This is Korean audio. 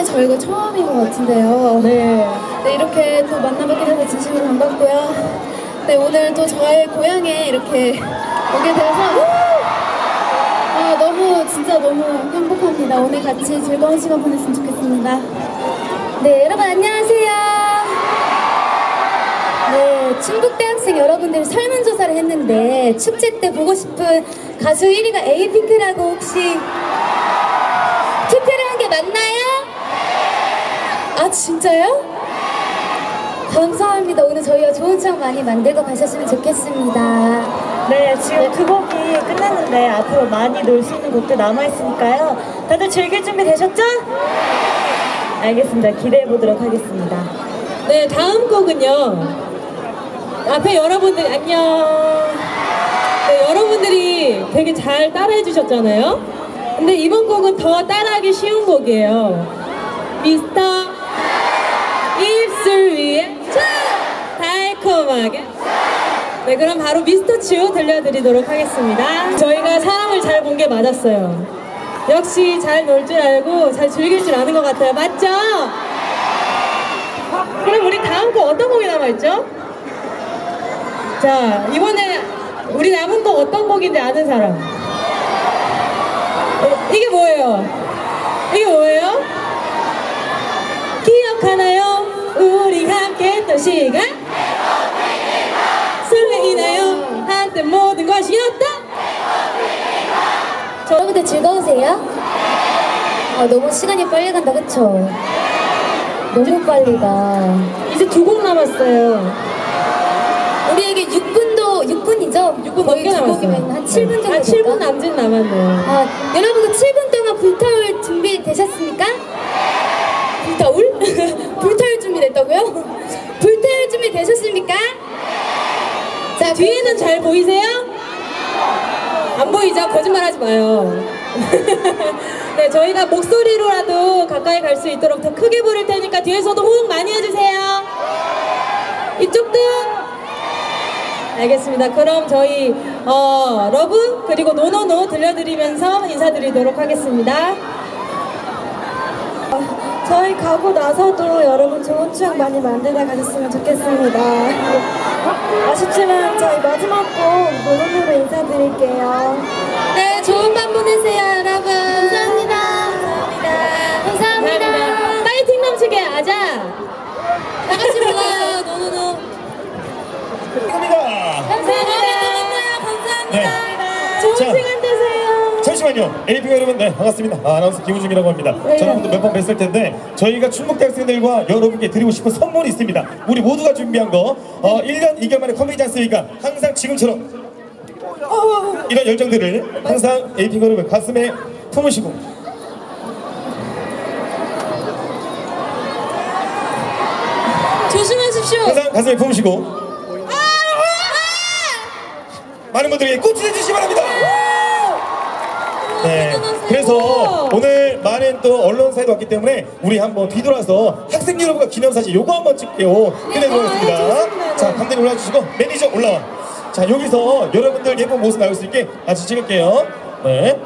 저희가 처음인 것 같은데요. 네. 네, 이렇게 또 만나뵙게 돼서 진심으로 반갑고요. 네, 오늘 또 저의 고향에 이렇게 오게 돼서 아, 너무 진짜 너무 행복합니다. 오늘 같이 즐거운 시간 보냈으면 좋겠습니다. 네, 여러분 안녕하세요. 네, 충북 대학생 여러분들 설문조사를 했는데 축제 때 보고 싶은 가수 1위가 에이핑크라고 혹시 투표를 한 게 맞나요? 아 진짜요? 감사합니다. 오늘 저희가 좋은 추억 많이 만들고 가셨으면 좋겠습니다. 네, 지금 두 곡이 끝났는데 앞으로 많이 놀 수 있는 곡도 남아있으니까요. 다들 즐길 준비 되셨죠? 알겠습니다. 기대해 보도록 하겠습니다. 네, 다음 곡은요. 앞에 여러분들 안녕. 네, 여러분들이 되게 잘 따라해 주셨잖아요. 근데 이번 곡은 더 따라하기 쉬운 곡이에요. 미스터 달콤하게. 네, 그럼 바로 미스터 츄 들려드리도록 하겠습니다. 저희가 사람을 잘 본 게 맞았어요. 역시 잘 놀 줄 알고 잘 즐길 줄 아는 것 같아요. 맞죠? 그럼 우리 다음 곡 어떤 곡이 남아있죠? 자, 이번에 우리 남은 곡 어떤 곡인지 아는 사람? 어, 이게 뭐예요? 이게 뭐예요? 기억하나요? 우리 함께 했던 시간? 여러분들 즐거우세요? 아, 너무 시간이 빨리 간다, 그쵸? 너무 빨리 가. 이제 두 곡 남았어요. 우리에게 6분도 6분이죠? 6분 거의 넘게 두 남았어요. 곡이면 한 7분 정도 아, 7분 될까? 남짓 남았네요. 아, 여러분 그 7분 동안 불타올 준비 되셨습니까? 불타올? 불타올 준비 됐다고요? 불타올 준비 되셨습니까? 자, 뒤에는 잘 보이세요? 안 보이죠? 거짓말 하지 마요. 네, 저희가 목소리로라도 가까이 갈 수 있도록 더 크게 부를 테니까 뒤에서도 호응 많이 해주세요. 이쪽도. 알겠습니다. 그럼 저희 어, 러브 그리고 노노노 들려드리면서 인사드리도록 하겠습니다. 저희 가고 나서도 여러분 좋은 추억 많이 만들다 가셨으면 좋겠습니다. 아쉽지만 저희 마지막 곡 노노노 로 인사드릴게요. 네, 좋은 밤 보내세요, 여러분. 감사합니다. 감사합니다. 감사합니다. 파이팅 넘치게 하자. 다 같이 불러요, 노노노. 감사합니다. 감사합니다. 네. 좋은 자. 시간 되세요. 잠시만요. 에이핑 여러분, 네 반갑습니다. 아, 아나운서 김우중이라고 합니다. 저는 몇 번 뵀을 텐데 저희가 충북 대학생들과 여러분께 드리고 싶은 선물이 있습니다. 우리 모두가 준비한 거 어, 1년 2개월 만에 컴백이지 않습니까? 항상 지금처럼 어, 이런 열정들을 항상 에이핑 여러분 가슴에 품으시고 조심하십시오. 항상 가슴에 품으시고 많은 분들에게 꽃을 주시기 바랍니다. 네. 그래서 오늘 많은 또 언론사에도 왔기 때문에 우리 한번 뒤돌아서 학생 여러분과 기념사진 요거 한번 찍게요. 끝내보겠습니다. 자, 감독님 올라주시고 매니저 올라와. 자, 여기서 여러분들 예쁜 모습 나올 수 있게 같이 찍을게요. 네.